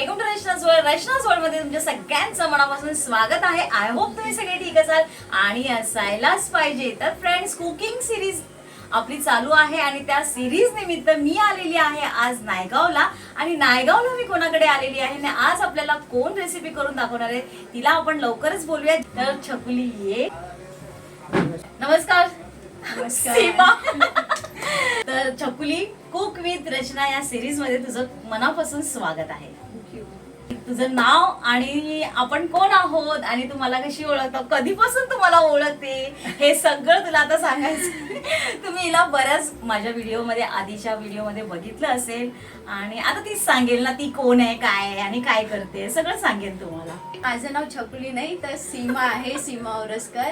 Welcome to रचनाच world रचनाच वर्ल्डमध्ये तुमच्या सगळ्यांचं मनापासून स्वागत आहे. आय होप तुम्ही सगळे ठीक असाल आणि असायलाच पाहिजे. तर फ्रेंड्स कुकिंग सिरीज आपली चालू आहे आणि त्या सिरीज निमित्त मी आलेली आहे आज नायगावला. आणि नायगावला मी कोणाकडे आलेली आहे आणि आज आपल्याला कोण रेसिपी करून दाखवणार आहे तिला आपण लवकरच बोलूया तर छकुली ये. नमस्कार. नमस्कार. सीमा. तर छकुली कुक विथ रचना या सिरीजमध्ये तुझं मनापासून स्वागत आहे. तुझं नाव आणि आपण कोण आहोत आणि तू मला कशी ओळखतो? कधीपासून तू मला ओळखते? हे सगळं तुला आता सांगायचं तुम्ही हिला बऱ्याच माझ्या व्हिडिओमध्ये आधीच्या व्हिडिओमध्ये बघितलं असेल. आणि आता तीच सांगेल ना ती कोण आहे काय आहे आणि काय करते. सगळं सांगेल तुम्हाला. माझं नाव छकुली नाही तर सीमा आहे सीमा ओरसकर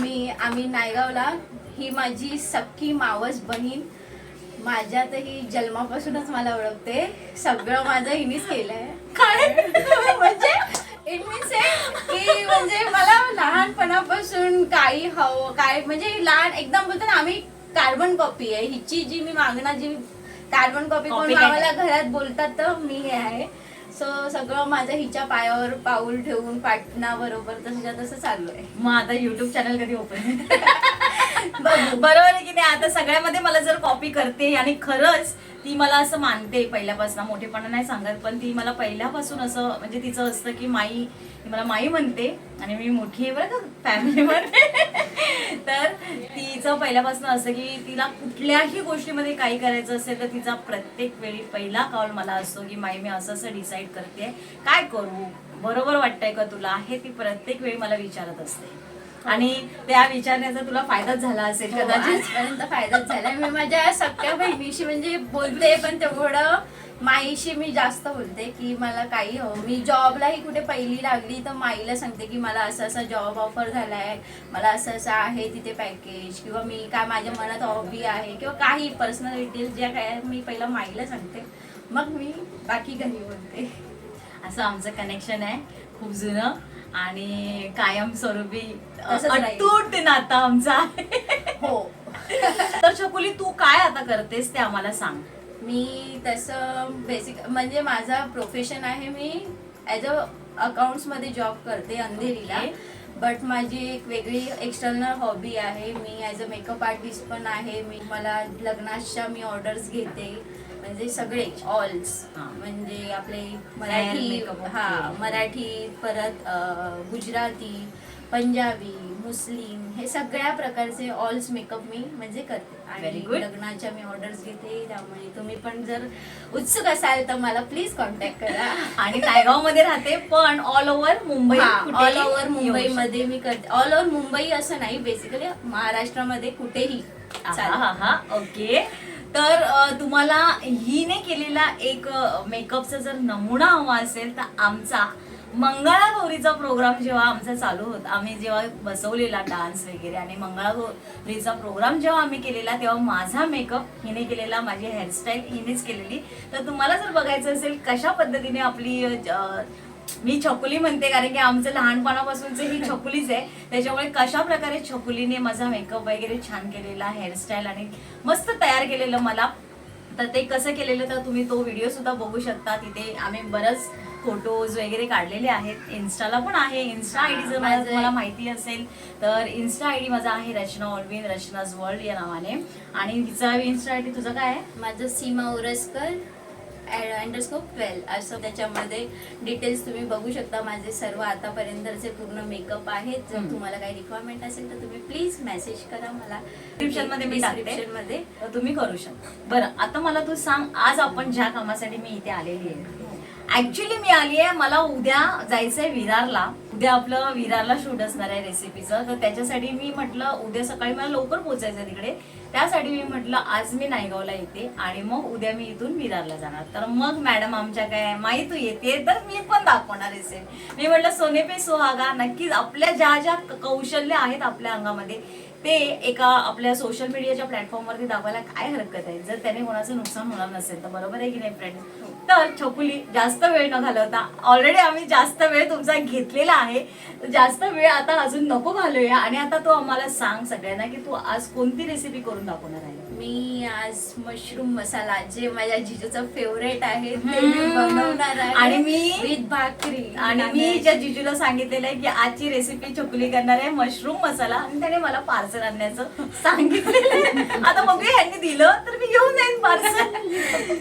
मी आम्ही नायगावला. ही माझी सक्की मावस बहीण. माझ्यातही जन्मापासूनच मला ओळखते. सगळं माझं हिनीच केलंय. काय? म्हणजे इट मीन्स की म्हणजे मला लहानपणापासून काही हवं काय म्हणजे लहान एकदम बोलतो ना आम्ही कार्बन कॉपी आहे. हिची जी मी मागणार जी कार्बन कॉपी कोण Copycat. मामाला घरात बोलतात तर मी हे आहे. सो सगळं माझं हिच्या पायावर पाऊल ठेवून पाटणा बरोबर तसं तसं चालू आहे. मग आता युट्यूब चॅनल कधी ओपन बरोबर आहे की नाही? आता सगळ्यामध्ये मला जर कॉपी करते आणि खरंच ती मला असं मानते पहिल्यापासून. मोठेपणा नाही सांगत पण ती मला पहिल्यापासून असं म्हणजे तिचं असतं की माई ती मला माई म्हणते आणि मी मोठी आहे बरं का फॅमिलीमध्ये तर तिचं पहिल्यापासून असं की तिला कुठल्याही गोष्टीमध्ये काही करायचं असेल तर तिचा प्रत्येक वेळी पहिला कॉल मला असतो की माई मी असं असं डिसाईड करते काय करू? बरोबर वाटतंय का तुला? हे ती प्रत्येक वेळी मला विचारत असते. आणि त्या विचारण्याचा तुला फायदाच झाला असेल हो, कदाचित. आजपर्यंत फायदाच झालाय मी माझ्या सख्या बहिणीशी म्हणजे बोलते पण तेवढं माईशी मी जास्त बोलते की मला काही हवं मी जॉबलाही कुठे पहिली लागली तर माईला सांगते की मला असं असं जॉब ऑफर झालाय मला असं असं आहे तिथे पॅकेज किंवा मी काय माझ्या मनात हॉबी आहे किंवा काही पर्सनल डिटेल्स ज्या काय मी पहिला माईला सांगते. मग मी बाकी घरी बोलते. असं आमचं कनेक्शन आहे. खूप जुनं. आणि कायमस्वरूपी. अतूट नातं आमचं आहे. हो. तर छकुली तू काय आता करतेस ते आम्हाला सांग. मी तसं बेसिक म्हणजे माझा प्रोफेशन आहे मी ॲज अ अकाउंट्समध्ये जॉब करते अंधेरीला. बट माझी एक वेगळी एक्सटर्नल हॉबी आहे. मी ॲज अ मेकअप आर्टिस्ट पण आहे. मी मला लग्नाच्या मी ऑर्डर्स घेते. म्हणजे सगळे ऑल्स. म्हणजे आपले मराठी. हा मराठी परत गुजराती पंजाबी मुस्लिम हे सगळ्या प्रकारचे ऑल्स मेकअप मी म्हणजे करते. आणि. लग्नाच्या मी ऑर्डर्स घेते त्यामुळे तुम्ही पण जर उत्सुक असाल तर मला प्लीज कॉन्टॅक्ट करा. आणि नायगावमध्ये राहते पण all over Mumbai all over मुंबईमध्ये मी करते. ऑल ओव्हर मुंबई असं नाही बेसिकली महाराष्ट्रामध्ये कुठेही ओके तर तुम्हाला हिने केलेला एक मेकअपचा जर नमुना हवा असेल तर आमचा मंगळागौरीचा प्रोग्राम जेव्हा आमचा चालू होता आम्ही जेव्हा बसवलेला डान्स वगैरे आणि मंगळागौरीचा प्रोग्राम जेव्हा आम्ही केलेला तेव्हा माझा मेकअप हिने केलेला माझी हेअरस्टाईल हिनेच केलेली. तर तुम्हाला जर बघायचं असेल कशा पद्धतीने आपली मी छकुली म्हणते कारण की आमचं लहानपणापासूनच ही छकुलीच आहे. त्याच्यामुळे कशा प्रकारे छकुलीने माझा मेकअप वगैरे छान केलेला हेअरस्टाईल आणि मस्त तयार केलेलं मला. तर ते कसं केलेलं तर तुम्ही तो व्हिडिओ सुद्धा बघू शकता. तिथे आम्ही बरंच फोटोज वगैरे काढलेले आहेत. इन्स्टाला पण आहे. इन्स्टा आय डी जर मला माहिती असेल तर इन्स्टा आय डी माझा आहे रचना ऑलविन रचनाज वर्ल्ड या नावाने. आणि हिचा इन्स्टा आय डी तुझं काय आहे? माझं सीमा उरसकर. अंडरस्कोप ट्वेल्व असं त्याच्यामध्ये डिटेल्स तुम्ही बघू शकता. माझे सर्व आतापर्यंतचे पूर्ण मेकअप आहेत. जर. तुम्हाला काही रिक्वायरमेंट असेल तर तुम्ही प्लीज मेसेज करा मला. Description मध्ये मी. Description मध्ये. तुम्ही करू शकता. बरं आता मला तू सांग आज आपण ज्या कामासाठी मी इथे आलेली आहे. ऍक्च्युली मी आली आहे मला उद्या जायचंय विरारला. उद्या आपलं विरारला शूट असणार आहे रेसिपीचं तर त्याच्यासाठी मी म्हटलं उद्या सकाळी मला लवकर पोहोचायचं आहे तिकडे. त्यासाठी मी म्हटलं आज मी नायगावला येते आणि मग उद्या मी इथून विरारला जाणार. तर मग मॅडम आमच्या काय माई तू येते तर मी पण दाखवणार असेल मी म्हटलं सोने पे सुहागा नक्कीच आपल्या ज्या ज्या कौशल्य आहेत आपल्या अंगामध्ये ते एका आपल्या सोशल मीडियाच्या प्लॅटफॉर्मवरती दाखवायला काय हरकत आहे? जर त्याने कोणाचं नुकसान होणार नसेल तर बरोबर आहे की नाही फ्रेंड तर छकुली जास्त वेळ न घालवता ऑलरेडी आम्ही जास्त वेळ तुमचा घेतलेला आहे. जास्त वेळ आता अजून नको घालूया. आणि आता तू आम्हाला सांग सगळ्यांना की तू आज कोणती रेसिपी करून दाखवणार आहे? मी आज मशरूम मसाला जे माझ्या जिजूचं फेवरेट आहे ते मी. बनवणार आहे आणि मी- विथ भाकरी आणि मी ज्या जिजूला सांगितलेलं आहे की आजची रेसिपी चकुली करणार आहे मशरूम मसाला आणि त्याने मला पार्सल आणण्याचं सांगितलेलं आहे. आता बघूया यांनी दिलं तर मी घेऊन जाईन पार्सल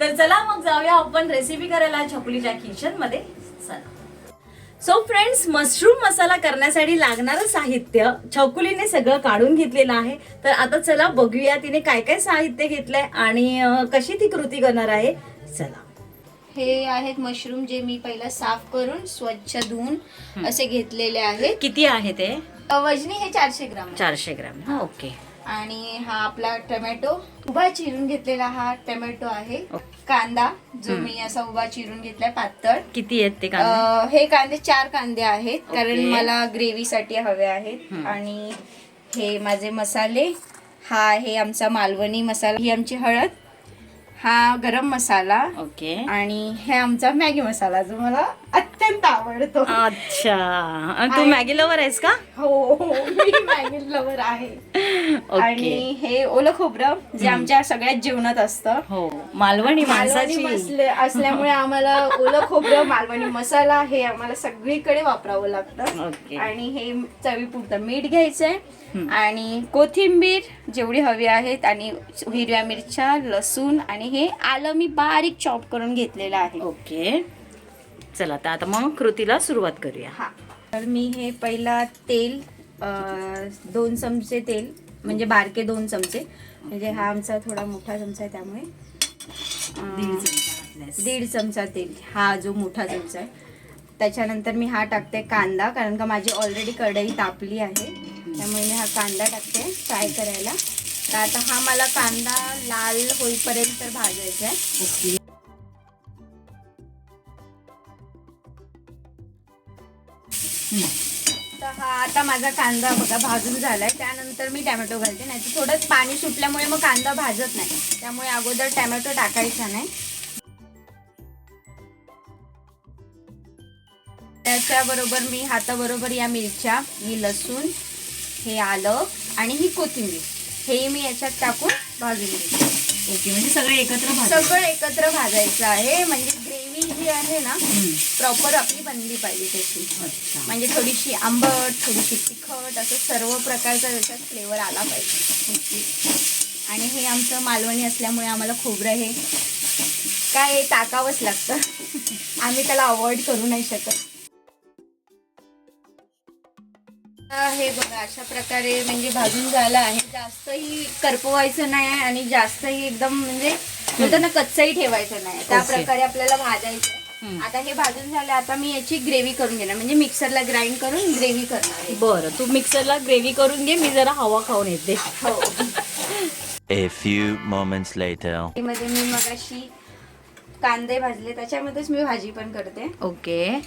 तर चला मग जाऊया आपण रेसिपी करायला छकुलीच्या किचनमध्ये चला सो फ्रेंड्स मशरूम मसाला करण्यासाठी लागणारं साहित्य छकुलीने सगळं काढून घेतलेलं आहे. तर आता चला बघूया तिने काय काय साहित्य घेतलंय आणि कशी ती कृती करणार आहे. चला. हे आहेत मशरूम जे मी पहिला साफ करून स्वच्छ धुवून असे घेतलेले आहेत. किती आहे ते? वजनी हे चारशे ग्राम आहे. चारशे ग्राम. ओके. आणि हा आपला टोमॅटो उभा चिरून घेतलेला हा टोमॅटो आहे ओके. कांदा जो. मी असा उभा चिरून घेतलाय पातळ किती आहेत ते अ, हे कांदे चार कांदे आहेत कारण. मला ग्रेव्ही साठी हवे आहेत. आणि हे माझे मसाले हा आहे आमचा मालवणी मसाला ही आमची हळद हा गरम मसाला ओके आणि हे आमचा मॅगी मसाला जो मला अत्यंत आवडतो. अच्छा. तू आणि- मॅगी लवर आहेस का? हो हो मी मॅगी लवर आहे. आणि हे ओलं खोबरं जे आमच्या सगळ्यात जेवणात असतं. हो मालवणी मालवणी माणसाची. मसले असल्यामुळे आम्हाला ओलं खोबरं मालवणी मसाला हे आम्हाला सगळीकडे वापरावं लागतं. आणि हे चवीपुरतं मीठ घ्यायचंय. आणि कोथिंबीर जेवढी हवी आहेत आणि हिरव्या मिरच्या लसूण आणि हे आलं मी बारीक चॉप करून घेतलेलं आहे. ओके चला तर आता मग कृतीला सुरुवात करूया. हा. तर मी हे पहिला तेल अं, दोन चमचे तेल म्हणजे बारके दोन चमचे. म्हणजे हा आमचा थोडा मोठा चमचा आहे त्यामुळे. अं, दीड चमचा तेल. हा जो मोठा चमचा आहे. त्याच्यानंतर मी हा टाकते कांदा कारण का माझी ऑलरेडी कढई तापली आहे. त्यामुळे मी हा कांदा टाकते फ्राय करायला. तर आता हा मला कांदा लाल होईपर्यंत भाजायचा आहे. ओके. तर हा आता माझा कांदा बघा भाजून झालाय. त्यानंतर मी टॅमॅटो घालते. नाही तर थोडं पाणी सुटल्यामुळे मग कांदा भाजत नाही. त्यामुळे अगोदर टॅमॅटो टाकायचा नाही. त्याच्याबरोबर मी हाताबरोबर या मिरच्या ही लसूण हे आलं आणि ही कोथिंबीर. हे मी याच्यात टाकून भाजून घेते. ओके म्हणजे सगळे एकत्र. सगळं एकत्र भाजायचं आहे. म्हणजे ग्रेव्ही जी आहे ना. प्रॉपर आपली बनली पाहिजे त्याची. म्हणजे थोडीशी आंबट थोडीशी तिखट असं सर्व प्रकारचा त्याच्यात फ्लेवर आला पाहिजे. आणि हे आमचं मालवणी असल्यामुळे आम्हाला खोबरं हे काय टाकावंच लागतं. आम्ही त्याला अवॉइड करू नाही शकत. हे बघा अशा प्रकारे म्हणजे भाजून झालं आहे. जास्तही करपवायचं नाही आणि जास्तही एकदम म्हणजे बोलतो ना कच्चाही ठेवायचं नाही. त्या. प्रकारे आपल्याला भाजायचं. आता हे भाजून झाले आता मी याची ग्रेव्ही करून घेणार. म्हणजे मिक्सरला ग्राइंड करून ग्रेव्ही करणार आहे. बरं तू मिक्सरला ग्रेव्ही करून घे मी जरा हवा खाऊन येते. हो. A few moments later. मध्ये मी मगाशी कांदे भाजले त्याच्यामध्येच मी भाजी पण करते. ओके.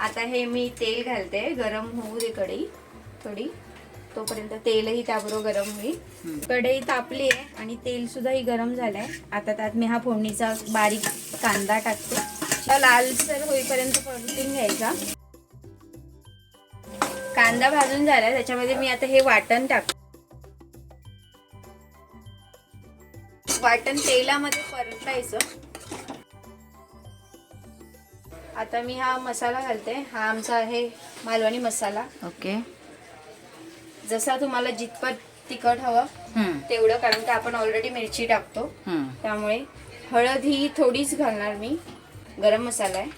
आता हे मी तेल घालते गरम होऊ दे कढई थोडी. तोपर्यंत तेलही त्याबरोबर गरम होईल. कढई तापली आहे आणि तेल सुद्धा ही गरम झालंय. आता त्यात मी हा फोडणीचा बारीक कांदा टाकते. लालसर होईपर्यंत परतून घ्यायचा. कांदा भाजून झालाय त्याच्यामध्ये मी आता हे वाटण टाक वाटण तेलामध्ये परतायचं. आता मी हा मसाला घालते. हा आमचा आहे मालवणी मसाला. ओके. जसा तुम्हाला जितपत तिखट हवं. तेवढं कारण का आपण ऑलरेडी मिरची टाकतो. त्यामुळे हळद ही थोडीच घालणार मी. गरम मसाला आहे.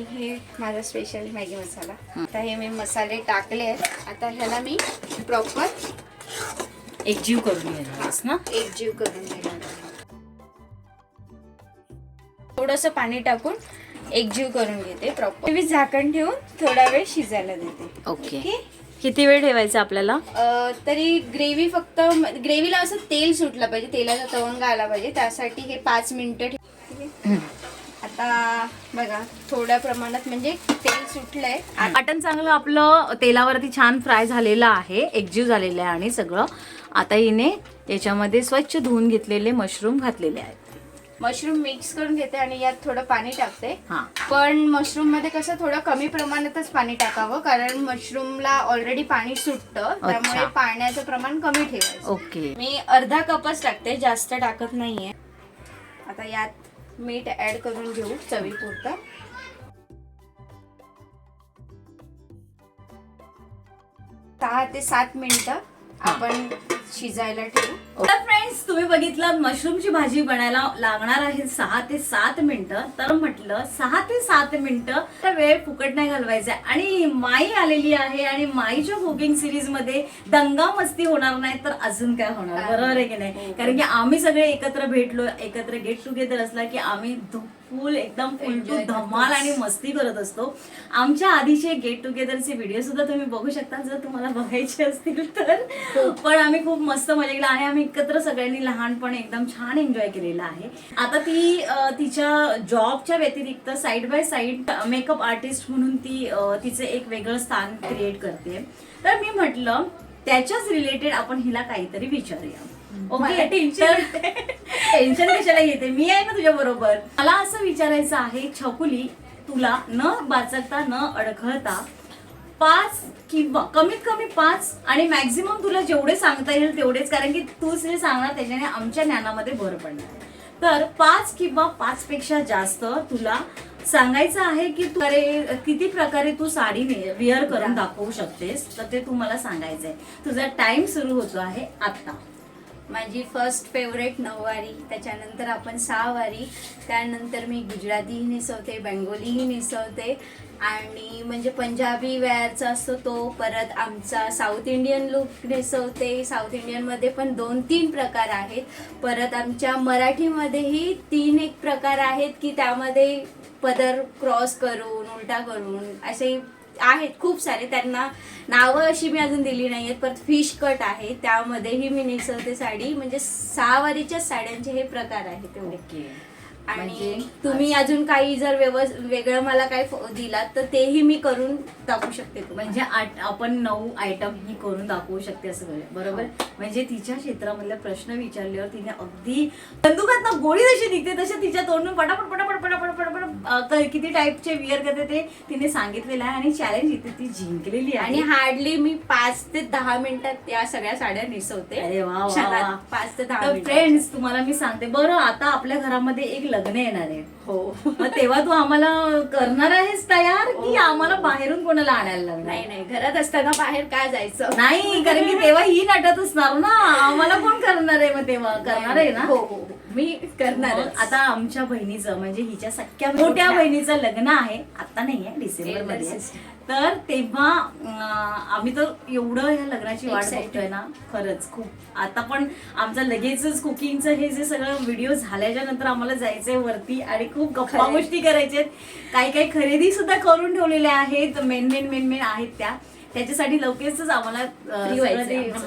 हे माझा स्पेशल मॅगी मसाला. आता हे मी मसाले टाकले आहेत. आता ह्याला मी प्रॉपर एकजीव करून घेणार ना? एकजीव करून घेणार थोडंसं पाणी टाकून एकजीव करून घेते प्रॉपर मी झाकण ठेवून थोडा वेळ शिजायला देते. ओके. किती वेळ ठेवायचा आपल्याला? अ, तरी ग्रेव्ही फक्त ग्रेव्हीला असं तेल सुटलं पाहिजे तेलाचा तवंगा आला पाहिजे त्यासाठी हे पाच मिनिटं ठेव- ठीक आहे? आता आता बघा थोड्या प्रमाणात म्हणजे तेल सुटलंय. मटण चांगलं आपलं तेलावरती छान फ्राय झालेलं आहे एकजीव झालेलं आहे आणि सगळं. आता हिने याच्यामध्ये स्वच्छ धुवून घेतलेले मशरूम घातलेले आहेत. मशरूम मिक्स करून घेते आणि यात थोडं पाणी टाकते. हा. पण मशरूममध्ये कसं थोडं कमी प्रमाणातच पाणी टाकावं कारण मशरूमला ऑलरेडी पाणी सुटतं त्यामुळे पाण्याचं प्रमाण कमी ठेवायचं. ओके. मी अर्धा कपच टाकते जास्त टाकत नाहीये. आता यात मीठ ऍड करून घेऊ चवीपुरतं. सहा ते सात मिनिटं आपण शिजायला ठेवू. तर फ्रेंड्स तुम्ही बघितलं मशरूमची भाजी बनायला लागणार आहे सहा ते सात मिनिटं. तर म्हटलं सहा ते सात मिनिटं तर वेळ फुकट नाही घालवायचा आणि माई आलेली आहे आणि माईच्या कुकिंग सिरीजमध्ये दंगा मस्ती होणार नाही तर अजून काय होणार? बरोबर आहे की नाही? कारण की आम्ही सगळे एकत्र भेटलो एकत्र गेट टुगेदर असला की आम्ही फुल एकदम फुल टू धमाल आणि मस्ती करत असतो. आमच्या आधीचे गेट टुगेदरचे व्हिडिओ सुद्धा तुम्ही बघू शकता. जर तुम्हाला बघायचे असतील तर. पण आम्ही खूप मस्त मजा केला आणि आम्ही एकत्र सगळ्यांनी लहानपण एकदम छान एन्जॉय केलेला आहे. आता ती तिच्या जॉबच्या व्यतिरिक्त side by side makeup artist म्हणून ती तिचं एक वेगळं स्थान क्रिएट करते. तर मी म्हटलं त्याच्याच रिलेटेड आपण हिला काहीतरी विचारूया. ओके tension टेन्शन कशाला घेते मी आहे ना तुझ्या बरोबर. मला असं विचारायचं आहे छकुली तुला न बाचकता न अडखळता पाच किंवा कमीत कमी पाच आणि मॅक्झिमम तुला जेवढे सांगता येईल तेवढेच कारण की तूच जे सांगणार त्याच्याने आमच्या ज्ञानामध्ये भर पडणार. तर पाच किंवा पाच पेक्षा जास्त तुला सांगायचं आहे की तू अरे किती प्रकारे तू साडी विअर करून दाखवू शकतेस तर ते तू मला सांगायचंय. तुझा टाइम सुरू होतो आहे आता माझी फर्स्ट फेवरेट नऊवारी त्याच्यानंतर आपण सहावारी त्यानंतर मी गुजरातीही नेसवते बेंगोलीही नेसवते आणि म्हणजे पंजाबी वेअरचा असतो तो परत आमचा साऊथ इंडियन लुक नेसवते. साऊथ इंडियनमध्ये पण दोन तीन प्रकार आहेत. परत आमच्या मराठीमध्येही तीन एक प्रकार आहेत की त्यामध्ये पदर क्रॉस करून उलटा करून असे आहेत खूप सारे त्यांना नावं अशी मी अजून दिली नाही आहेत परत फिश कट आहे त्यामध्येही मी नेसवते साडी. म्हणजे सहावारीच्या साड्यांचे हे प्रकार आहेत तेवढे म्हणजे तुम्ही अजून काही जर वेगळं मला काही दिलात तर तेही मी करून दाखवू शकते. म्हणजे आपण नऊ आयटम ही करून दाखवू शकते असं. बरोबर म्हणजे तिच्या क्षेत्रामधले प्रश्न विचारल्यावर तिने अगदी बंदुकात गोळी जशी निघते तशी तिच्या तोंडून पटापट पटापट पटापट पटापट किती टाईपचे विअर करते ते तिने सांगितलेलं आहे आणि चॅलेंज इथे ती जिंकलेली आहे आणि हार्डली मी पाच ते दहा मिनिटात या सगळ्या साड्या नेसवते. पाच ते दहा. फ्रेंड्स तुम्हाला मी सांगते बरं आता आपल्या घरामध्ये एक लग्न येणार आहे. हो. मग तेव्हा तू आम्हाला करणार आहेस तयार की हो. आम्हाला बाहेरून कोणाला आणायला लागणार नाही नाही घरात असताना बाहेर काय जायचं? नाही कारण की तेव्हा ही नटत असणार ना. आम्हाला कोण करणार आहे मग तेव्हा? करणार आहे ना? हो हो हो. मी करणार आता आमच्या बहिणीचं म्हणजे हिच्या सख्या मोठ्या बहिणीचं लग्न आहे. आता नाहीये डिसेंबरमध्ये. आहे. तर तेव्हा आम्ही तर एवढं ह्या लग्नाची वाट. बघतोय ना खरंच खूप. आता पण आमचं लगेचच कुकिंगचं हे जे सगळं व्हिडिओ झाल्याच्यानंतर आम्हाला जायचंय वरती आणि खूप गप्पा. गोष्टी करायच्यात. काही काही खरेदी सुद्धा करून ठेवलेल्या आहेत. मेन मेन मेन मेन आहेत त्या. त्याच्यासाठी लवकरच आम्हाला.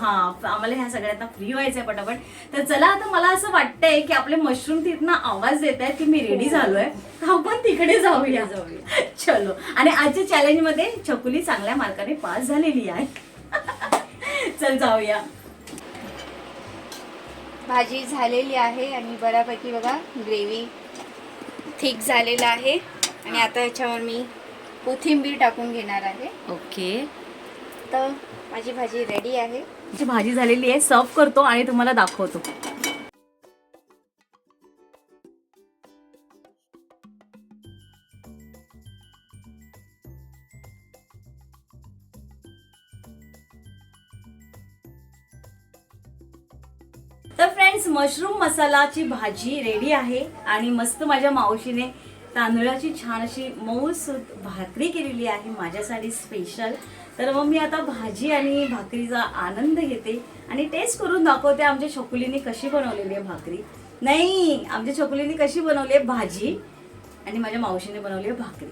हा आम्हाला ह्या सगळ्यांना फ्री व्हायचंय पटापट. तर चला आता मला असं वाटतंय की आपले मशरूम तिथनं आवाज देत आहेत की मी रेडी झालोय. आपण तिकडे जाऊया. जाऊया. चलो. आणि आजच्या चॅलेंजमध्ये छकुली चांगल्या मार्काने पास झालेली आहे. चल जाऊया. भाजी झालेली आहे आणि बऱ्यापैकी बघा ग्रेव्ही थिक झालेला आहे. आणि आता याच्यावर मी कोथिंबीर टाकून घेणार आहे. ओके तर माझी भाजी रेडी आहे. भाजी झालेली आहे सर्व करतो आणि तुम्हाला दाखवतो. तर फ्रेंड्स मशरूम मसालाची भाजी रेडी आहे आणि मस्त माझ्या मावशीने तांदळाची छान अशी मऊसूत भाकरी केलेली आहे माझ्यासाठी स्पेशल तर मग मी आता भाजी आणि भाकरीचा आनंद घेते आणि टेस्ट करून दाखवते आमच्या छोकुलीने कशी बनवलेली आहे भाकरी. नाही आमच्या छोकुलीने कशी बनवली आहे भाजी आणि माझ्या मावशीने बनवली आहे भाकरी.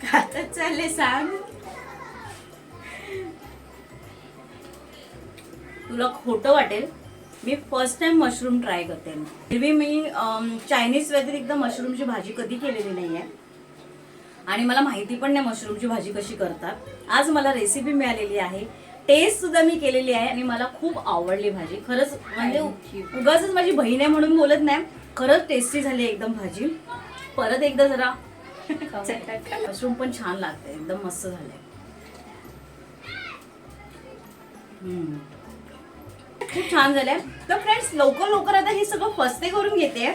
चालले सांग. तुला खोटं वाटेल मी फर्स्ट टाइम मशरूम ट्राय करते. एरवी मी चायनीज व्यतिरिक्त मशरूमची भाजी कधी केलेली नाही आहे आणि मला माहिती पण नाही मशरूमची भाजी कशी करतात. आज मला रेसिपी मिळालेली आहे. टेस्ट सुद्धा मी केलेली आहे आणि मला खूप आवडली भाजी. खरंच म्हणजे उगाच माझी बहीण आहे म्हणून बोलत नाही. खरंच टेस्टी झाली एकदम भाजी. परत एकदा जरा. मशरूम पण छान लागते एकदम मस्त झालंय. खूप छान झालंय. तर फ्रेंड्स लवकर लवकर आता हे सगळं फस्ते करून घेते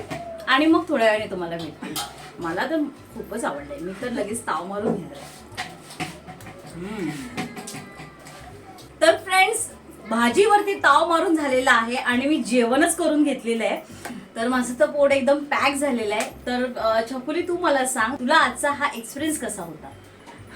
आणि मग थोड्या वेळाने तुम्हाला भेटते. मला तर खूपच आवडलंय. मी तर लगेच ताव मारून घेणार आहे. तर फ्रेंड्स भाजीवरती ताव मारून झालेला आहे आणि मी जेवणच करून घेतलेलं आहे. तर माझं तर पोट एकदम पॅक झालेलं आहे. तर छपुली तू मला सांग तुला आजचा हा एक्सपिरियन्स कसा होता?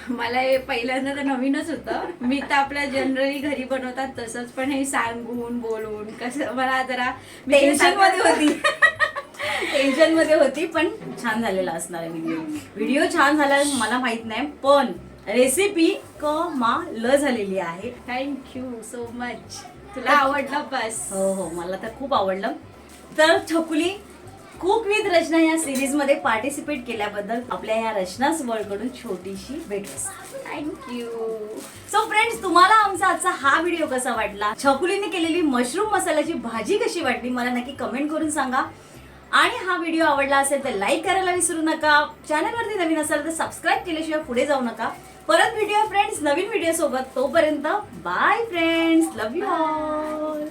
मला हे पहिल्यांदा तर नवीनच होतं. मी तर आपल्या जनरली घरी बनवतात तसंच पण हे सांगून बोलून कसं मला जरा टेन्शनमध्ये होती. टेन्शनमध्ये होती पण छान झालेला असणार आहे व्हिडिओ व्हिडिओ छान झाला मला माहीत नाही पण रेसिपी क मा ल झालेली आहे. थँक्यू सो मच तुला आवडलं बस. हो हो मला तर खूप आवडलं. तर छकुली कुक विथ रचना या सिरीजमध्ये पार्टिसिपेट केल्याबद्दल आपल्या या रचनाच वर्ल्डकडून छोटीशी भेट थँक्यू सो फ्रेंड्स तुम्हाला आमचा आजचा हा व्हिडिओ कसा वाटला? छकुलीने केलेली मशरूम मसाल्याची भाजी कशी वाटली? मला नक्की कमेंट करून सांगा. आणि हा व्हिडिओ आवडला असेल तर लाईक करायला विसरू नका. चॅनलवरती नवीन असाल तर सबस्क्राईब केल्याशिवाय पुढे जाऊ नका. परत व्हिडिओ फ्रेंड्स नवीन व्हिडिओ सोबत तोपर्यंत bye friends love you all